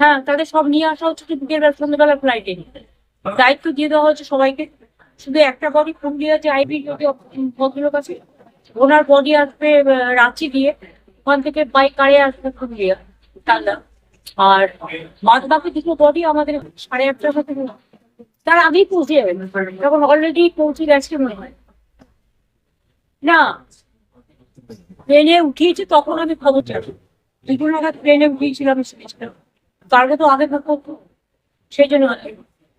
হ্যাঁ তাদের সব নিয়ে আসা হচ্ছে বিকেল বেলা সন্ধ্যাবেলা ফ্লাইটে দায়িত্ব দিয়ে দেওয়া হচ্ছে সবাইকে। শুধু একটা বডি পুরুলিয়া যে আইবি ভদ্রলোক আছে, ওনার বডি আসবে রাঁচি দিয়ে। ওখান থেকে বাইক কারে আসবে পুরুলিয়া তালদা আর বাদ বাকি দুটো বডি আমাদের সাড়ে আটটার মধ্যে তার আগেই পৌঁছে যাবে। তখন অলরেডি পৌঁছে গেছে মনে হয়। না ট্রেনে উঠিয়েছে, তখন আমি খবর জানি নাগাদ ট্রেনে গিয়েছিলাম তার তো আগে থাকতো সেই জন্য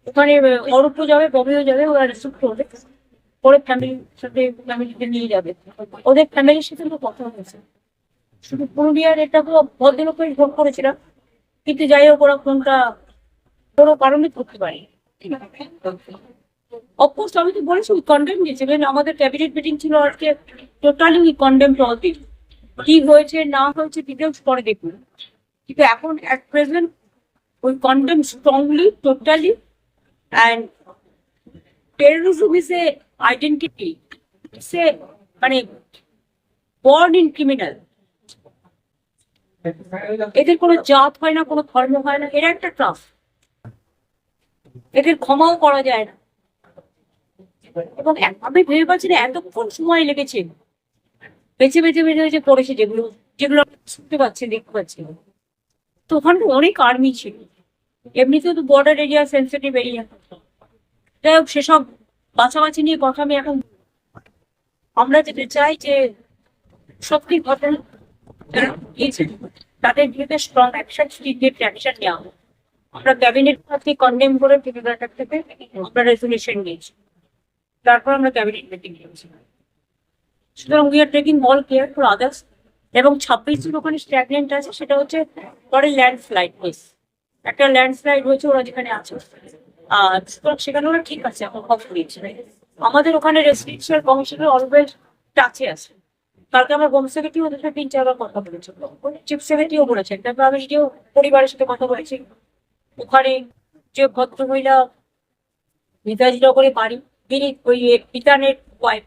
ওখানে অরূপ যাবে ববিও যাবে, ওরা রিসিভ করবে। পরে ফ্যামিলির সাথে ফ্যামিলিকে নিয়ে যাবে। ওদের ফ্যামিলির সাথে তো কথা হয়েছে। শুধু পুরুলিয়ার এটা তো ভদ্রলোকের ফোন করেছিলাম। কিন্তু যাই হোক, ওরা ফোনটা কোনো কারণে করতে পারি অফকোর্স আমি তো বলেছি কন্ডেম দিয়েছিলেন আমাদের ক্যাবিনেট মিটিং ছিল আজকে টোটালি কন্ডেম অল দিন কি হয়েছে, না হয়েছে ডিটেলস পরে দেখুন। কিন্তু এখন অ্যাট প্রেজেন্ট ওই condemn strongly totally and terrorism is a identity it's মানে বর্ন ইন ক্রিমিনাল এদের কোনো জাত হয় না, কোনো ধর্ম হয় না, এরা একটা ট্রাফ। এদের ক্ষমাও করা যায় না। এবং আমি ভেবে পাচ্ছি না এতক্ষণ সময় লেগেছে। বেছে বেছে বেছে বেছে পড়েছে যেগুলো যেগুলো শুনতে পাচ্ছি দেখতে পাচ্ছি। তো ওখানে তো অনেক আর্মি ছিল। এমনিতেও তো বর্ডার এরিয়া সেন্সিটিভ এরিয়া যাই হোক সেসব বাছাবাছি নিয়ে কথা আমি এখন আমরা যেতে চাই যে সত্যি ঘটনা যারা ঘটিয়েছে, তাদের বিরুদ্ধে স্ট্রং অ্যাকশন স্ট্রিটেড অ্যাকশন নেওয়া। আমরা ক্যাবিনেট থেকে কন্ডেম করে টিভিটার থেকে আমরা রেজুলেশন নিয়েছি। তারপর আমরা ক্যাবিনেট মিটিং করেছি সুতরাং we are taking all care for others এবং ছাব্বিশ জন ওখানে স্ট্যাগনেন্ট আছে, সেটা হচ্ছে পরে ল্যান্ডস্লাইড কেস একটা ল্যান্ডস্লাইড হয়েছে, ওরা যেখানে আছে। সুতরাং সেখানে ওরা ঠিক আছে, এখন খবর নিয়েছে আমাদের ওখানে রেসিডেন্সিয়াল কমিশনের অলওয়েজ টাচে আছে। কালকে আমার হোম সেক্রেটারি ওদের সাথে তিন চারবার কথা বলেছে। চিফ সেক্রেটারিও বলেছেন তারপর আমি নিজেও পরিবারের সাথে কথা বলেছি। ওখানে যে ভদ্রমহিলা নেতাজি নগরে বাড়ি তিনি ওই পিতানের ওয়াইফ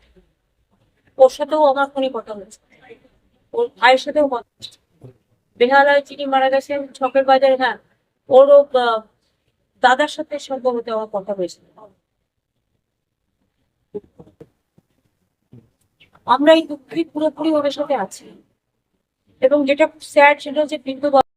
ওর সাথেও আমার ফোনে কথা হয়েছে। ওর ভাইয়ের সাথেও কথা বেহালায় যিনি মারা গেছেন, ছকের বাজারে হ্যাঁ ওরও দাদার সাথে সম্ভবত আমার কথা হয়েছে। আমরা এই দুঃখে পুরোপুরি ওদের সাথে আছি। এবং যেটা স্যাড সেটা হচ্ছে বিন্দু